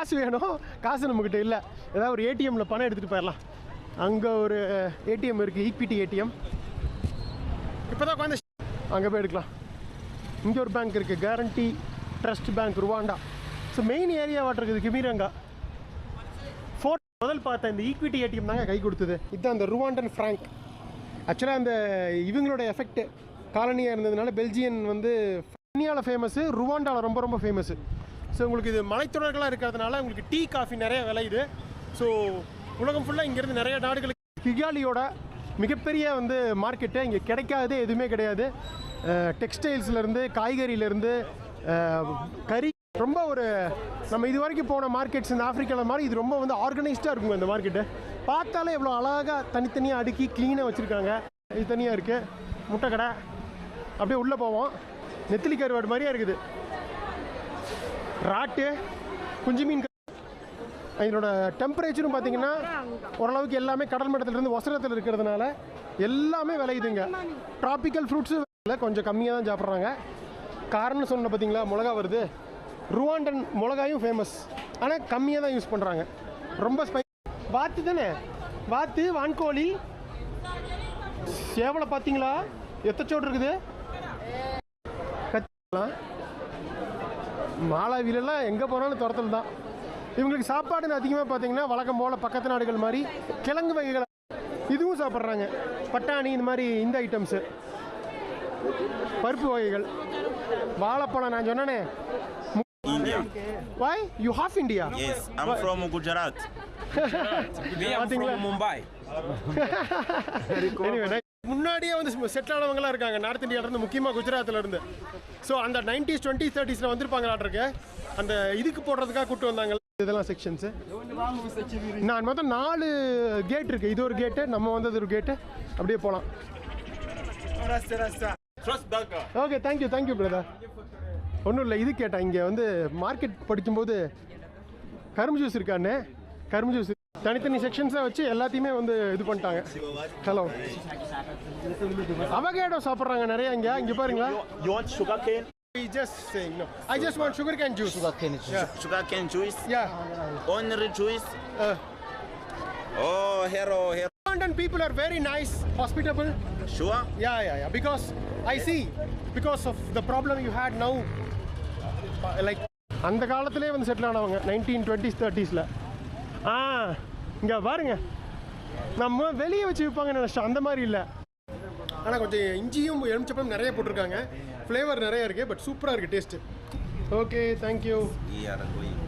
காசு வேணும். காசு நம்மக்கிட்ட இல்லை. ஏதாவது ஒரு ஏடிஎம்மில் பணம் எடுத்துகிட்டு போயிடலாம் அங்கே ஒரு ஏடிஎம் இருக்குது ஈக்விட்டி ஏடிஎம் இப்போ தான் உட்காந்து அங்கே போய் எடுக்கலாம். இங்கே ஒரு பேங்க் இருக்குது guaranty trust bank Rwanda so main ஏரியாவாக இருக்குது. கிமிரங்கா ஃபோர் முதல் பார்த்த இந்த ஈக்விட்டி ஏடிஎம் தாங்க கை கொடுத்தது. இதுதான் அந்த ருவாண்டன் ஃப்ராங்க் ஆக்சுவலாக அந்த இவங்களோட எஃபெக்ட் காலனியாக இருந்ததுனால பெல்ஜியன் வந்து இந்தியாவில் ஃபேமஸ் ருவாண்டாவில் ரொம்ப ரொம்ப ஃபேமஸ்ஸு ஸோ உங்களுக்கு இது மலைத்தொடர்களாக இருக்கிறதுனால உங்களுக்கு டீ காஃபி நிறைய விளையுது ஸோ உலகம் ஃபுல்லாக இங்கேருந்து நிறைய நாடுகளுக்கு கிகாலியோட மிகப்பெரிய வந்து மார்க்கெட்டு இங்கே கிடைக்காததே எதுவுமே கிடையாது. டெக்ஸ்டைல்ஸ்லேருந்து காய்கறியிலேருந்து கறி ரொம்ப ஒரு நம்ம இது வரைக்கும் போன மார்க்கெட்ஸ் இந்த ஆஃப்ரிக்காவில் மாதிரி இது ரொம்ப வந்து ஆர்கனைஸ்டாக இருக்குங்க இந்த மார்க்கெட்டு பார்த்தாலே எவ்வளோ அழகாக தனித்தனியாக அடுக்கி க்ளீனாக வச்சுருக்காங்க. இது தனியாக இருக்குது முட்டை கடை. அப்படியே உள்ளே போவோம். நெத்திலி கருவாடு மாதிரியே இருக்குது. ராட்டு குஞ்சு மீன் இதனோட டெம்பரேச்சரும் பார்த்தீங்கன்னா ஓரளவுக்கு எல்லாமே கடல் மட்டத்திலிருந்து ஒசரத்தில் இருக்கிறதுனால எல்லாமே விளையுதுங்க. ட்ராபிக்கல் ஃப்ரூட்ஸும் கொஞ்சம் கம்மியாக தான் சாப்பிட்றாங்க. காரணம் சொன்ன பார்த்தீங்களா மிளகா வருது. ருவாண்டன் மிளகாயும் ஃபேமஸ் ஆனால் கம்மியாக தான் யூஸ் பண்ணுறாங்க ரொம்ப ஸ்பை வாத்து தானே? வாத்து வான்கோழி சேவலை பார்த்தீங்களா எத்தச்சோடு இருக்குது? கத்திலாம் மாலாவிலெல்லாம் எங்கே போனாலும் துரத்தல் தான் இவங்களுக்கு சாப்பாடுன்னு அதிகமாக பார்த்தீங்கன்னா வழக்கம் போல் பக்கத்து நாடுகள் மாதிரி கிழங்கு வகைகள் இதுவும் சாப்பிட்றாங்க பட்டாணி இந்த மாதிரி இந்த ஐட்டம்ஸு பருப்பு வகைகள் வாழைப்பழம் நான் சொன்னனே India. Why you have India Yes, I'm from Gujarat. Me, I'm பாத்தீங்களா? from Mumbai. Anyway, nice. முன்னாடியே வந்து செட்டில் ஆனவங்களாம் இருக்காங்க. நார்த் இந்தியாவிலேருந்து முக்கியமாக குஜராத்தில் இருந்து. ஸோ அந்த நைன்டிஸ் டுவெண்ட்டி தேர்ட்டிஸில் வந்திருப்பாங்களாட்ருக்கு அந்த இதுக்கு போடுறதுக்காக கூப்பிட்டு வந்தாங்க. இதெல்லாம் செக்ஷன்ஸு நான் மொத்தம் நாலு கேட் இருக்குது இது ஒரு கேட்டு நம்ம வந்தது ஒரு கேட்டு அப்படியே போகலாம் ஓகே தேங்க்யூ தேங்க்யூ பிரதர் ஒன்றும் இல்லை இது கேட்டேன். இங்கே வந்து மார்க்கெட் படிக்கும்போது கரும்பு ஜூஸ் இருக்கான்னு. கரும்பு ஜூஸ் தனித்தனி செக்ஷன்ஸாக வச்சு எல்லாத்தையுமே வந்து இது பண்ணிட்டாங்க ஹலோ அவகேடோ சாப்பிட்றாங்க நிறைய இங்கே இங்கே பாருங்களா You want sugar cane? just saying no I just want sugar cane juice sugar cane yeah Sugar cane juice? yeah Only juice? uh, Oh, hero, hero. London people are very nice hospitable Sure? Yeah, yeah, yeah. Because I see, because of the problem you had now, like அந்த காலத்திலே வந்து settle ஆனவங்க nineteen twenties தேர்ட்டிஸில் ஆ இங்கே பாருங்க. நம்ம வெளியே வச்சு விற்பாங்கன்னு நினச்சோம் அந்த மாதிரி இல்லை. ஆனால் கொஞ்சம் இஞ்சியும் எலுமிச்சப்பழம் நிறைய போட்டிருக்காங்க. ஃப்ளேவர் நிறைய இருக்குது பட் சூப்பராக இருக்குது டேஸ்ட்டு ஓகே தேங்க்யூ going.